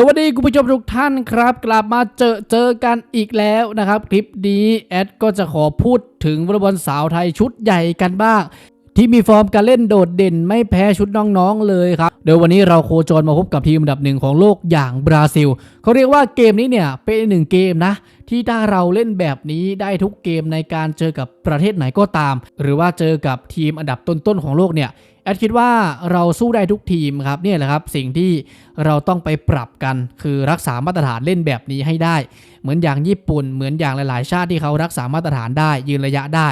สวัสดีคุณผู้ชมทุกท่านครับ กลับมาเจอเจอกันอีกแล้วนะครับ คลิปนี้แอดก็จะขอพูดถึงวอลเลย์บอลสาวไทยชุดใหญ่กันบ้าง ที่มีฟอร์มการเล่นโดดเด่นไม่แพ้ชุดน้องๆเลยครับ โดยวันนี้เราโคจรมาพบกับทีมอันดับหนึ่งของโลกอย่างบราซิล เขาเรียกว่าเกมนี้เนี่ยเป็นหนึ่งเกมนะที่ถ้าเราเล่นแบบนี้ได้ทุกเกมในการเจอกับประเทศไหนก็ตาม หรือว่าเจอกับทีมอันดับต้นๆของโลกเนี่ย แอดคิดว่าเราสู้ได้ทุกทีมครับเนี่ยแหละครับสิ่งที่เราต้องไปปรับกัน คือรักษามาตรฐานเล่นแบบนี้ให้ได้ เหมือนอย่างญี่ปุ่นเหมือนอย่างหลาย ๆ ชาติที่เขารักษามาตรฐานได้ยืนระยะได้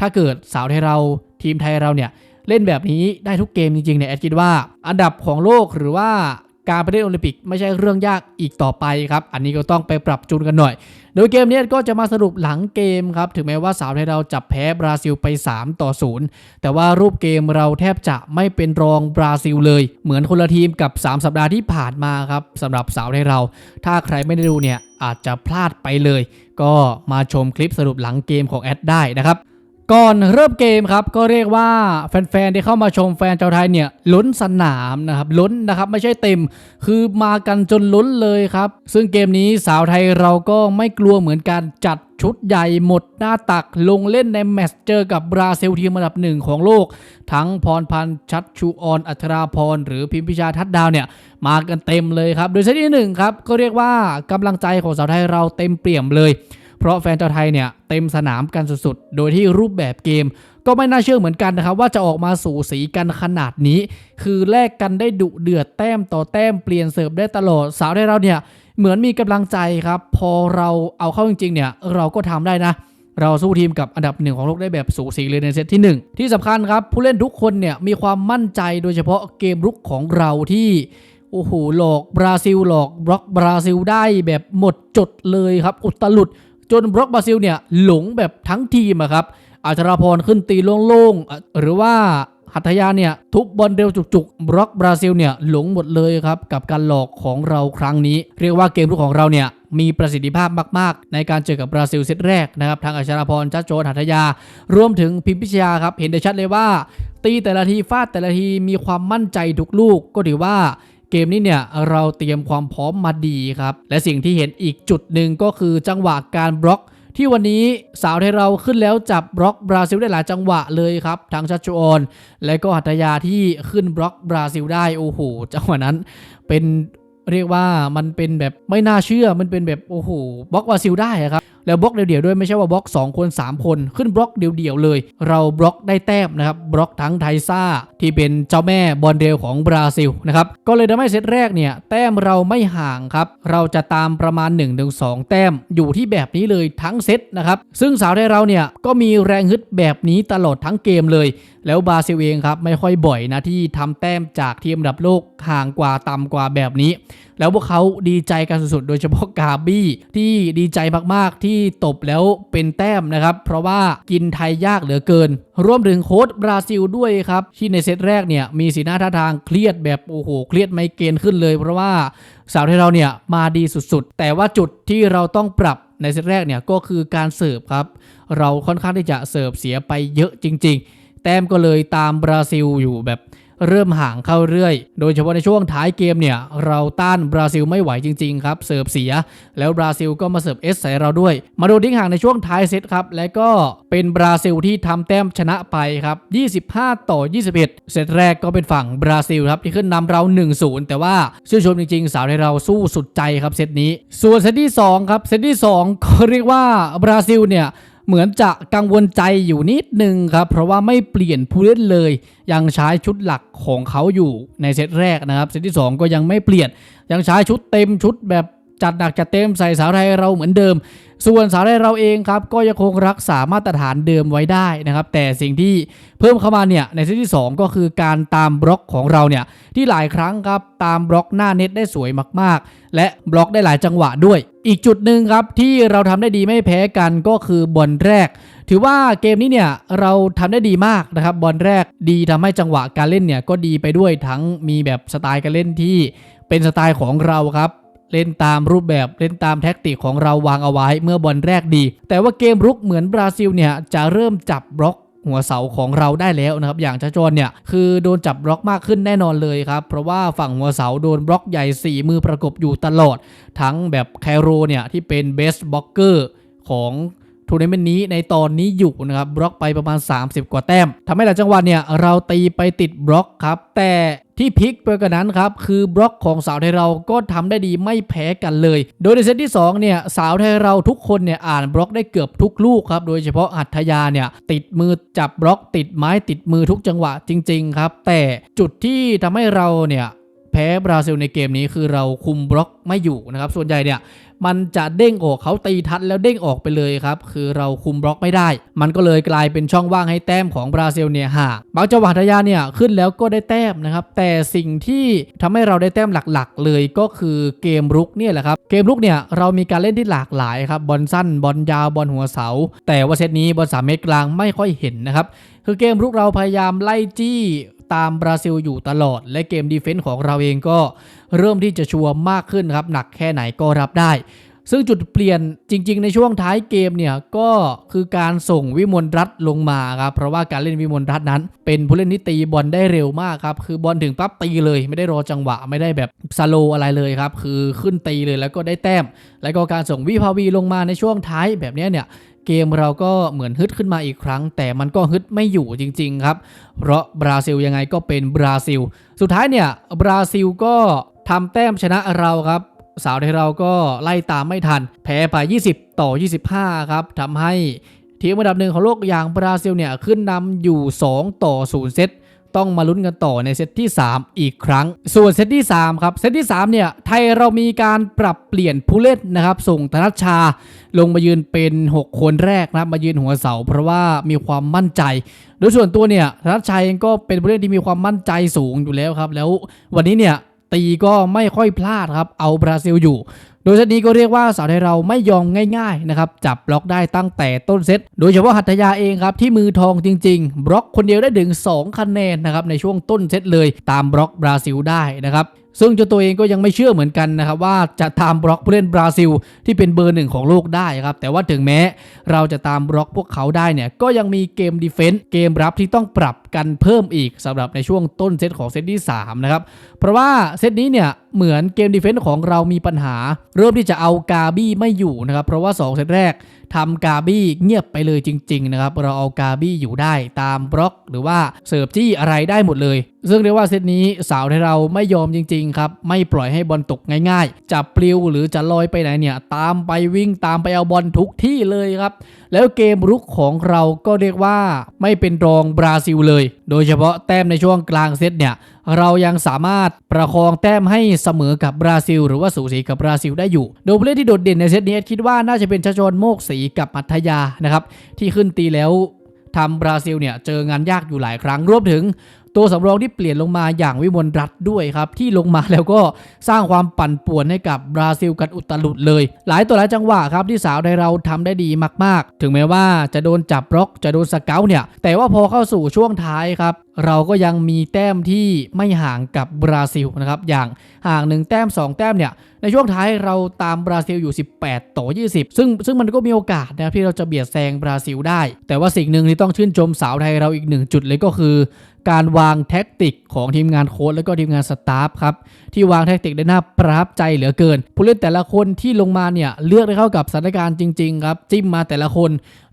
ถ้าเกิดสาวไทยเราทีมไทยเราเนี่ยเล่นแบบนี้ได้ทุกเกมจริงๆเนี่ยแอดคิดว่า อันดับของโลกหรือว่า การไปเล่นโอลิมปิกไม่ใช่เรื่องยากอีกต่อไปครับ อันนี้ก็ต้องไปปรับจูนกันหน่อย โดยเกมนี้ก็จะมาสรุปหลังเกมครับ ถึงแม้ว่าสาวไทยเราจับแพ้บราซิลไป 3 ต่อ 0 แต่ว่ารูปเกมเราแทบจะไม่เป็นรองบราซิลเลย เหมือนคนละทีมกับ 3 สัปดาห์ที่ผ่านมาครับสำหรับสาวไทยเรา ถ้าใครไม่ได้ดูเนี่ยอาจจะพลาดไปเลย ก็มาชมคลิปสรุปหลังเกมของแอดได้นะครับ ก่อนเริ่มเกมครับก็เรียกว่าแฟนๆที่เข้ามาชมแฟนชาวไทยเนี่ยล้นสนามนะครับล้นนะครับไม่ใช่เต็ม คือมากันจนล้นเลยครับ ซึ่งเกมนี้สาวไทยเราก็ไม่กลัวเหมือนกันจัดชุดใหญ่หมดหน้าตักลงเล่นในแมตช์เจอกับบราซิลทีมอันดับหนึ่งของโลก ทั้งพรพันธ์ชัดชูออนอัธราพร หรือพิมพิชาทัดดาวเนี่ย มากันเต็มเลยครับ โดยเซตที่หนึ่งครับ ก็เรียกว่ากำลังใจของสาวไทยเราเต็มเปี่ยมเลย เพราะแฟนชาวไทยเนี่ยเต็มสนามกันสุดๆ โดยที่รูปแบบเกม ก็ไม่น่าเชื่อเหมือนกันนะครับ ว่าจะออกมาสู่สีกันขนาดนี้ คือแลกกันได้ดุเดือดแต้มต่อแต้มเปลี่ยนเสิร์ฟได้ตลอดสาวไทยเราเนี่ยเหมือนมีกำลังใจครับ พอเราเอาเข้าจริงๆเนี่ยเราก็ทำได้นะเราสู้ทีมกับอันดับหนึ่งของโลกได้แบบสูสีเลยในเซตที่ 1 ที่สำคัญครับ ผู้เล่นทุกคนเนี่ยมีความมั่นใจโดยเฉพาะเกมรุกของเราที่โอ้โหหลอกบราซิลหลอกบล็อกบราซิลได้แบบหมดจดเลยครับ อุตลุด จนบล็อกบราซิลเนี่ยหลงแบบทั้งทีมอะครับอัชราพรขึ้นตีโล่งๆ หรือว่าหัตถยาเนี่ยทุบบอลเร็วจุกๆ บล็อกบราซิลเนี่ยหลงหมดเลยครับ กับการหลอกของเราครั้งนี้ เรียกว่าเกมรุกของเราเนี่ยมีประสิทธิภาพมากๆ ในการเจอกับบราซิลเซตแรกนะครับ ทางอัชราพรจัดโจนหัตถยา รวมถึงพิมพิชยาครับ เห็นได้ชัดเลยว่า ตีแต่ละทีฟาดแต่ละทีมีความมั่นใจทุกลูกก็ถือว่า เกมนี้เนี่ยเราเตรียมความพร้อมมาดีครับ และสิ่งที่เห็นอีกจุดหนึ่งก็คือจังหวะการบล็อกที่วันนี้สาวไทยเราขึ้นแล้วจับบล็อกบราซิลได้หลายจังหวะเลยครับทางชัชชออน และก็หัตยาที่ขึ้นบล็อกบราซิลได้โอ้โหจังหวะนั้นเป็นเรียกว่ามันเป็นแบบไม่น่าเชื่อมันเป็นแบบโอ้โหบล็อกบราซิลได้ครับแล้วบล็อกเดี่ยวๆด้วยไม่ใช่ว่าบล็อก 2 คน 3 คนขึ้นบล็อกเดี่ยวๆเลย เราบล็อกได้แต้มนะครับบล็อกทั้งไทซ่าที่เป็นเจ้าแม่บอลเร็วของบราซิลนะครับก็เลยทำให้เซตแรกเนี่ยแต้มเราไม่ห่างครับเราจะตามประมาณ 1-2 แต้มอยู่ที่แบบนี้เลยทั้งเซตนะครับซึ่งสาวไทยเราเนี่ยก็มีแรงฮึดแบบนี้ตลอดทั้งเกมเลย แล้วบราซิลเองครับไม่ค่อยบ่อยนะที่ทำแต้มจากทีมอันดับโลกห่างกว่าต่ำกว่าแบบนี้ แล้วพวกเขาดีใจกันสุดๆโดยเฉพาะกาบี้ที่ดีใจมากๆที่ตบแล้วเป็นแต้มนะครับ เพราะว่ากินไทยยากเหลือเกิน รวมถึงโค้ชบราซิลด้วยครับ ที่ในเซตแรกเนี่ยมีสีหน้าท่าทางเครียดแบบโอ้โหเครียดไม่เกรนขึ้นเลย เพราะว่าสาวไทยเราเนี่ยมาดีสุดๆ แต่ว่าจุดที่เราต้องปรับในเซตแรกเนี่ยก็คือการเสิร์ฟครับ เราค่อนข้างที่จะเสิร์ฟเสียไปเยอะจริง ๆ แต้มก็เลยตามบราซิลอยู่แบบ เริ่มห่างเข้าเรื่อย โดยเฉพาะในช่วงท้ายเกมเนี่ย เราต้านบราซิลไม่ไหวจริงๆครับ เสิร์ฟเสีย แล้วบราซิลก็มาเสิร์ฟเอสใส่เราด้วย มาโดนทิ้งห่างในช่วงท้ายเซตครับ และก็เป็นบราซิลที่ทำแต้มชนะไปครับ 25 ต่อ 21 เซตแรกก็เป็นฝั่งบราซิลครับที่ขึ้นนำเรา 1-0 แต่ว่าชื่นชมจริงๆ สาวไทยเราสู้สุดใจครับเซตนี้ ส่วนเซตที่สองครับเซตที่สองก็เรียกว่าบราซิลเนี่ยเหมือนจะกังวลใจอยู่นิดนึงครับ เพราะว่าไม่เปลี่ยนผู้เล่นเลย ยังใช้ชุดหลักของเขาอยู่ในเซตแรกนะครับ เซตที่ 2 ก็ยังไม่เปลี่ยน ยังใช้ชุดเต็มชุดแบบ จัดหนักจัดเต็มใส่สาวไทยเราเหมือนเดิม ส่วนสาวไทยเราเองครับก็ยังคงรักษามาตรฐานเดิมไว้ได้นะครับ แต่สิ่งที่เพิ่มเข้ามาเนี่ยในเซตที่ 2 ก็คือการตามบล็อกของเราเนี่ยที่หลายครั้งครับตามบล็อกหน้าเน็ตได้สวยมากๆ และบล็อกได้หลายจังหวะด้วย อีกจุดหนึ่งครับที่เราทำได้ดีไม่แพ้กันก็คือบอลแรก ถือว่าเกมนี้เนี่ยเราทำได้ดีมากนะครับบอลแรกดีทำให้จังหวะการเล่นเนี่ยก็ดีไปด้วยทั้งมีแบบสไตล์การเล่นที่เป็นสไตล์ของเราครับ เล่นตามรูปแบบเล่นตามแท็กติกของเราวางเอาไว้เมื่อบอลแรกดี แต่ว่าเกมรุกเหมือนบราซิลเนี่ยจะเริ่มจับบล็อกหัวเสาของเราได้แล้วนะครับ อย่างชาจรเนี่ยคือโดนจับบล็อกมากขึ้นแน่นอนเลยครับ เพราะว่าฝั่งหัวเสาโดนบล็อกใหญ่ 4 มือประกบอยู่ตลอด ทั้งแบบแคโรเนี่ยที่เป็นเบสบล็อกเกอร์ของ ทัวร์นาเมนต์นี้ในตอนนี้อยู่นะครับบล็อกไปประมาณ 30 กว่าแต้มทำให้หลายจังหวะเนี่ยเราตีไปติดบล็อกครับ แต่ที่พลิกไปกว่านั้นครับคือบล็อกของสาวไทยเราก็ทำได้ดีไม่แพ้กันเลย โดยในเซตที่2เนี่ยสาวไทยเราทุกคนเนี่ยอ่านบล็อกได้เกือบทุกลูกครับโดยเฉพาะหัตถยาเนี่ยติดมือจับบล็อกติดไม้ติดมือทุกจังหวะจริง ๆ ครับ แต่จุดที่ทำให้เราเนี่ย แพ้บราซิลในเกมนี้คือเราคุมบล็อกไม่อยู่นะครับ ส่วนใหญ่เนี่ยมันจะเด้งออกเขาตีทัดแล้วเด้งออกไปเลยครับ คือเราคุมบล็อกไม่ได้ มันก็เลยกลายเป็นช่องว่างให้แต้มของบราซิลเนี่ยห่างบางจังหวะทยาเนี่ยขึ้นแล้วก็ได้แต้มนะครับ แต่สิ่งที่ทำให้เราได้แต้มหลักๆ เลยก็คือเกมรุกเนี่ยแหละครับ เกมรุกเนี่ยเรามีการเล่นที่หลากหลายครับ บอลสั้น บอลยาว บอลหัวเสา แต่ว่าเซตนี้บอลสามเมตรกลางไม่ค่อยเห็นนะครับ คือเกมรุกเราพยายามไล่จี้ ตามบราซิลอยู่ตลอด และเกมดีเฟนส์ของเราเองก็เริ่มที่จะชัวร์มากขึ้นครับ หนักแค่ไหนก็รับได้ ซึ่งจุดเปลี่ยนจริง ๆ ในช่วงท้ายเกมเนี่ยก็คือการส่งวิมลรัตลงมาครับเพราะว่าการเล่นวิมลรัตนั้น เป็นผู้เล่นที่ตีบอลได้เร็วมากครับคือบอลถึงปั๊บตีเลย ไม่ได้รอจังหวะไม่ได้แบบสโลอะไรเลยครับคือขึ้นตีเลยแล้วก็ได้แต้ม แล้วก็การส่งวิภาวีลงมาในช่วงท้ายแบบนี้เนี่ยเกมเราก็เหมือนฮึดขึ้นมาอีกครั้ง แต่มันก็ฮึดไม่อยู่จริง ๆ ครับ เพราะบราซิลยังไงก็เป็นบราซิล สุดท้ายเนี่ยบราซิลก็ทำแต้มชนะเราครับสาวไทยเราก็ไล่ตามไม่ทัน แพ้ไป 20 ต่อ 25 ครับทำให้ทีมอันดับหนึ่งของโลกอย่างบราซิลเนี่ยขึ้นนำอยู่ 2 ต่อ 0 เซต ต้องมาลุ้นกันต่อในเซตที่ 3 อีกครั้ง ส่วนเซตที่ 3 ครับ เซตที่ 3 เนี่ย ไทยเรามีการปรับเปลี่ยนผู้เล่นนะครับ ส่งธนัชชาลงมายืนเป็น 6 คนแรกนะมายืนหัวเสา เพราะว่ามีความมั่นใจ โดยส่วนตัวเนี่ยธนัชชัยเองก็เป็นผู้เล่นที่มีความมั่นใจสูงอยู่แล้วครับ แล้ววันนี้เนี่ยตีก็ไม่ค่อยพลาดครับ เอาบราซิลอยู่ โดยเซตนี้ก็เรียกว่าสาวไทยเราไม่ยอมง่ายๆนะครับจับบล็อกได้ตั้งแต่ต้นเซตโดยเฉพาะหัตถยาเองครับที่มือทองจริง ๆ บล็อกคนเดียวได้ถึง 2 คะแนนนะครับในช่วงต้นเซตเลย ตามบล็อกบราซิลได้นะครับซึ่งเจ้าตัวเองก็ยังไม่เชื่อเหมือนกันนะครับว่าจะตามบล็อกผู้เล่นบราซิล ที่เป็นเบอร์หนึ่งของโลกได้ครับแต่ว่าถึงแม้เราจะตามบล็อกพวกเขาได้เนี่ยก็ยังมีเกมดีเฟนต์เกมรับที่ต้องปรับกันเพิ่มอีกสำหรับในช่วงต้นเซตของเซตที่สามนะครับเพราะว่าเซตนี้เนี่ยเหมือนเกมดีเฟนต์ของเรามีปัญหา เริ่มที่จะเอากาบี้ไม่อยู่นะครับเพราะว่า2เซตแรกทำกาบี้เงียบไปเลยจริง ๆ นะครับ เราเอากาบี้อยู่ได้ตามบล็อก หรือว่าเสิร์ฟจี้อะไรได้หมดเลยซึ่งเรียกว่าเซตนี้สาวไทยเราไม่ยอมจริงๆครับไม่ปล่อยให้บอลตกง่ายๆจับปลิวหรือจะลอยไปไหนเนี่ยตามไปวิ่งตามไปเอาบอลทุกที่เลยครับ แล้วเกมรุกของเราก็เรียกว่าไม่เป็นรองบราซิลเลย โดยเฉพาะแต้มในช่วงกลางเซตเนี่ยเรายังสามารถประคองแต้มให้เสมอกับบราซิล หรือว่าสูสีกับบราซิลได้อยู่ โดยผู้เล่นที่โดดเด่นในเซตนี้คิดว่าน่าจะเป็นชาชนโมกศรีกับอัธยานะครับที่ขึ้นตีแล้วทำบราซิลเนี่ยเจองานยากอยู่หลายครั้งรวมถึง ตัวสำรองที่เปลี่ยนลงมาอย่างวิมลรัตด้วยครับ ที่ลงมาแล้วก็สร้างความปั่นป่วนให้กับบราซิลกันอุตลุดเลย หลายตัวหลายจังหวะครับที่สาวไทยเราทำได้ดีมาก ๆ ถึงแม้ว่าจะโดนจับบล็อกจะโดนสเกลเนี่ยแต่ว่าพอเข้าสู่ช่วงท้ายครับเราก็ยังมีแต้มที่ไม่ห่างกับบราซิลนะครับอย่างห่างหนึ่งแต้ม 2 แต้มเนี่ยในช่วงท้ายเราตามบราซิลอยู่ 18 ต่อ 20 ซึ่งซึ่งมันก็มีโอกาสนะที่เราจะเบียดแซงบราซิลได้ แต่ว่าสิ่งหนึ่งที่ต้องชื่นชมสาวไทยเราอีกหนึ่งจุดเลยก็คือ การวางแท็กติกของทีมงานโค้ชแล้วก็ทีมงานสตาฟครับที่วางแท็กติกได้น่าประทับใจเหลือเกิน ผู้เล่นแต่ละคนที่ลงมาเนี่ยเลือกได้เข้ากับสถานการณ์จริงๆครับจิ้มมาแต่ละคน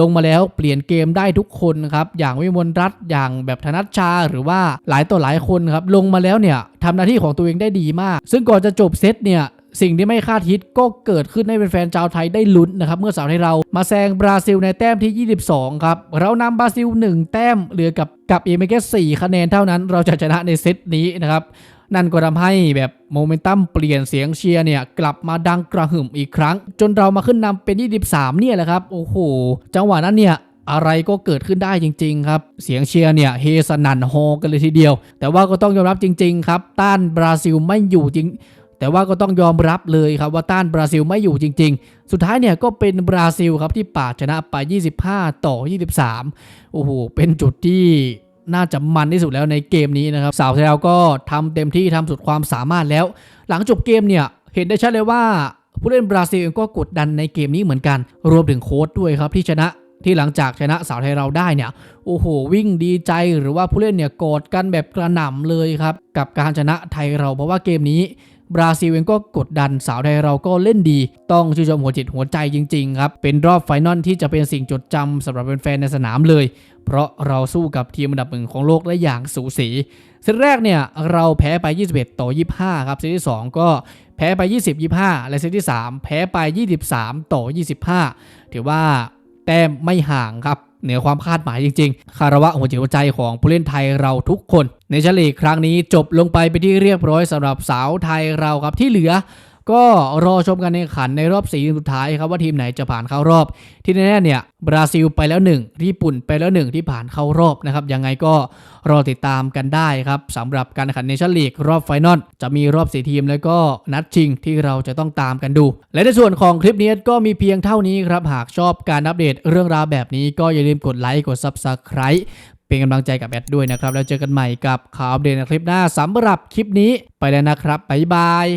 ลงมาแล้วเปลี่ยนเกมได้ทุกคนครับอย่างวิมลรัตน์อย่างแบบธนัชชา หรือว่าหลายต่อหลายคนครับลงมาแล้วเนี่ยทำหน้าที่ของตัวเองได้ดีมาก ซึ่งก่อนจะจบเซตเนี่ย สิ่งที่ไม่คาดคิดก็เกิดขึ้นให้เป็นแฟนชาวไทยได้ลุ้นนะครับ เมื่อสาวไทยเรามาแซงบราซิลในแต้มที่ 22 ครับ เรานำบราซิล 1 แต้มเหลือกับกับเอเมเกส4คะแนนเท่านั้น เราจะชนะในเซตนี้นะครับ นั่นก็ทำให้แบบโมเมนตัมเปลี่ยนเสียงเชียร์เนี่ยกลับมาดังกระหึ่มอีกครั้ง จนเรามาขึ้นนำเป็น 23 เนี่ยแหละครับ โอ้โห จังหวะนั้นเนี่ยอะไรก็เกิดขึ้นได้จริง ๆ ครับ เสียงเชียร์เนี่ยเฮสนันโฮกันเลยทีเดียว แต่ว่าก็ต้องยอมรับจริง ๆ ครับ ต้านบราซิลไม่อยู่จริง แต่ว่าก็ต้องยอมรับเลยครับว่าต้านบราซิลไม่อยู่จริง ๆ สุดท้ายเนี่ยก็เป็นบราซิลครับที่ปาดชนะไป 25 ต่อ 23 โอ้โห เป็นจุดที่น่าจะมันที่สุดแล้วในเกมนี้นะครับ สาวไทยเราก็ทำเต็มที่ทำสุดความสามารถแล้ว หลังจบเกมเนี่ยเห็นได้ชัดเลยว่าผู้เล่นบราซิลก็กดดันในเกมนี้เหมือนกัน รวมถึงโค้ชด้วยครับที่ชนะที่หลังจากชนะสาวไทยเราได้เนี่ย โอ้โห วิ่งดีใจหรือว่าผู้เล่นเนี่ยกอดกันแบบกระหน่ำเลยครับ กับการชนะไทยเราเพราะว่าเกมนี้ บราซิลเองก็กดดันสาวไทยเราก็เล่นดี ต้องชื่นชมหัวจิตหัวใจจริงๆครับเป็นรอบไฟนอลที่จะเป็นสิ่งจดจำสำหรับแฟนๆในสนามเลย เพราะเราสู้กับทีมอันดับหนึ่งของโลกได้อย่างสูสีเซตแรกเนี่ยเราแพ้ไป 21 ต่อ 25 ครับเซตที่ 2 ก็แพ้ไป 20 25 และเซตที่ 3 แพ้ไป 23 ต่อ 25 ถือว่าแต้มไม่ห่างครับเหนือความคาดหมายจริงๆ คารวะหัวจิตหัวใจของผู้เล่นไทยเราทุกคน ในเฉลีกครั้งนี้จบลงไปไปที่เรียบร้อยสำหรับสาวไทยเราครับที่เหลือก็รอชมกันในขันในรอบสี่สุดท้ายครับว่าทีมไหนจะผ่านเข้ารอบ ที่แน่ๆเนี่ยบราซิลไปแล้วหนึ่งญี่ปุ่นไปแล้วหนึ่งที่ผ่านเข้ารอบนะครับยังไงก็รอติดตามกันได้ครับสำหรับการแข่งขันเนชั่นลีกรอบไฟนอลจะมีรอบสี่ทีมแล้วก็นัดชิงที่เราจะต้องตามกันดู และในส่วนของคลิปนี้ก็มีเพียงเท่านี้ครับหากชอบการอัปเดตเรื่องราวแบบนี้ก็อย่าลืมกดไลค์กด Subscribe เป็นกำลังใจกับแอดด้วยนะครับ แล้วเจอกันใหม่กับข่าวอัปเดตในคลิปหน้าสำหรับคลิปนี้ไปแล้วนะครับบ๊ายบาย